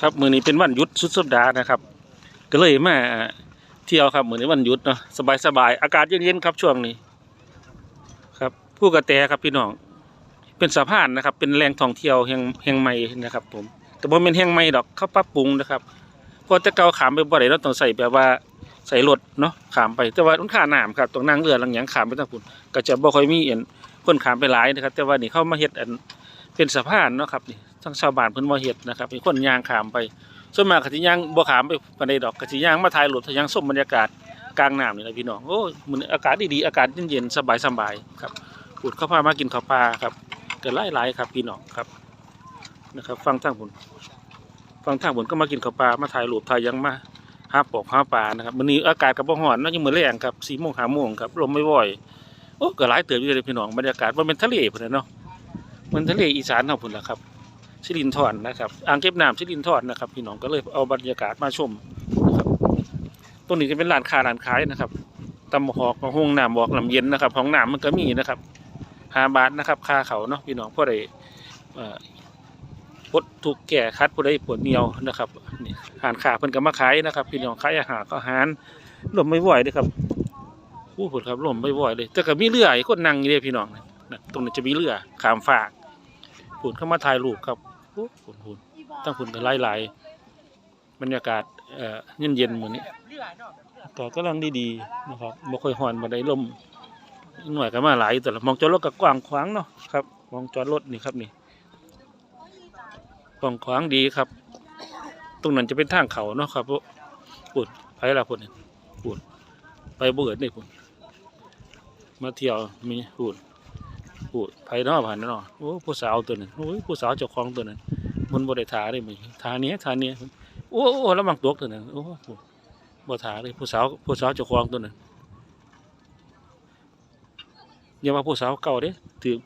ครับมือนี้เป็นวันหยุดสุดสัปดาห์นะครับ ก็เลยมาเที่ยวครับมือนี้วันหยุดเนาะสบายสบายๆอากาศเย็นๆครับช่วงนี้ ครับผู้กระแตครับพี่น้องเป็นสะพานนะครับ เป็นแหล่งท่องเที่ยวแห่งแห่งใหม่นะครับ ผม แต่บ่เป็นแห่งใหม่ดอกเขาปรับปรุงนะครับพราะแต่เก่าขามไปบ่ได้เราต้องใส่แบบว่าใส่รถเนาะขามไปแต่ว่าต้องขาน้ำครับต้องนั่งเรือหลังหยังขามไปทางพุ่นก็จะบ่ค่อยมีเอ็นคนขามไปหลายนะครับ แต่ว่านี่เข้ามาเฮ็ดอันเป็นสะพานเนาะครับนี่ ทั้งชาวบ้านเพิ่นบ่เฮ็ดนะครับมีคนย่างขามไปส่วนมากก็สิย่างบ่ขามไปปานใดดอกก็สิย่างมาถ่ายรูปถ่ายหยังชมบรรยากาศกลางน้ำนี่แหละพี่น้องโอ้ยมื้อนี้อากาศดีๆอากาศเย็นๆสบายๆครับพูดเข้าพามากินข้าวปลาครับก็หลายๆครับพี่น้องครับนะครับ ฟังทางผมฟังทางผมก็มากินข้าวปลามาถ่ายรูปถ่ายหยังมาหาปอกหาปลานะครับมื้อนี้อากาศก็บ่ร้อนเนาะยังมื้อแรงครับ4:00น5:00นครับลมไม่ว่อยโอ้ก็หลายเติบอยู่เลยพี่น้องบรรยากาศบ่แม่นทะเลพุ่นน่ะเนาะมันทะเลอีสานเฮาพุ่นล่ะครับ สิรินทรนนะครับอ่างเก็บน้ำสิรินทรนนะครับพี่น้องก็เลยเอาบรรยากาศมาชมนะครับตรงนี้จะเป็นร้านค้าร้านขายนะครับตำหอกมาห้องน้ำบอกลำเย็นนะครับห้องน้ำมันก็มีนะครับหาบาทนะครับค่าเขาเนาะพี่น้องผู้ใดเอ่อปลดถูกแก่คัดผู้ใดปวดเหนียวนะครับนี่หานขาเพิ่นก็มาขายนะครับ พี่น้องขายอาหารก็หารลมไม่ไหวเลยครับผู้ผลครับหลมไม่ไหวเลย แต่ก็มีเรือไอ้คนนั่งอยู่เลยพี่น้องนะตรงนี้จะมีเรือขามฝากผุนเข้ามาถ่ายรูปครับ โอ้ผุนผุนตั้งผุนกันหลายๆบรรยากาศเอ่อเย็นเย็นๆเหมือนนี้ก็กำลังดีๆนะครับบ่ค่อยฮ้อนบ่ได้ลมหน่วยก็มาหลายแต่ละมองจอดรถก็กว้างขวางเนาะครับ มองจอดรถนี่ครับนี่กว้างขวางดีครับ ตรงนั้นจะเป็นทางเขาเนาะครับปุ่นไปละปุ่นปุ่นไปเบิดนี่ปุ่นมาเที่ยวมีปุ่น ผู้ไผเนาะผ่านนาะโอ้ผู้สาวตัวนั้นโอ้ยผู้สาวเจ้าของตัวนั้นมันบ่ได้ทาได้มั้ยทาเนี้ยทาเนี้ยโอ้โอ้ระวังตกตัวนั้นโอ้บ่ทาเลยผู้สาวผู้สาวเจ้าของตัวนั้นอย่าว่าผู้สาวเก่าเด้ถือ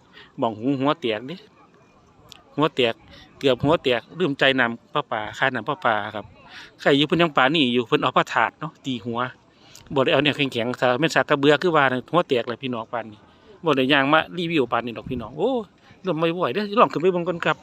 บ้องหูหัวแตกเด้หัวแตกเกือบหัวแตกลืมใจนำป้าป่าค่านำป้าป่าครับใครอยู่เพิ่นยังป่านี่อยู่เพิ่นเอาผ้าถาดเนาะตีหัวบ่ได้เอาเนี่ยแข็งๆซะแม่นสากกระเบือคือว่าน่ะหัวแตกเลยพี่น้องปานนี้ บ่ได้ย่างมารีวิวปานนี้ดอกพี่น้องโอ้ลมไม่ไหวเด้อลองขึ้นไปเบิ่งก่อนครับ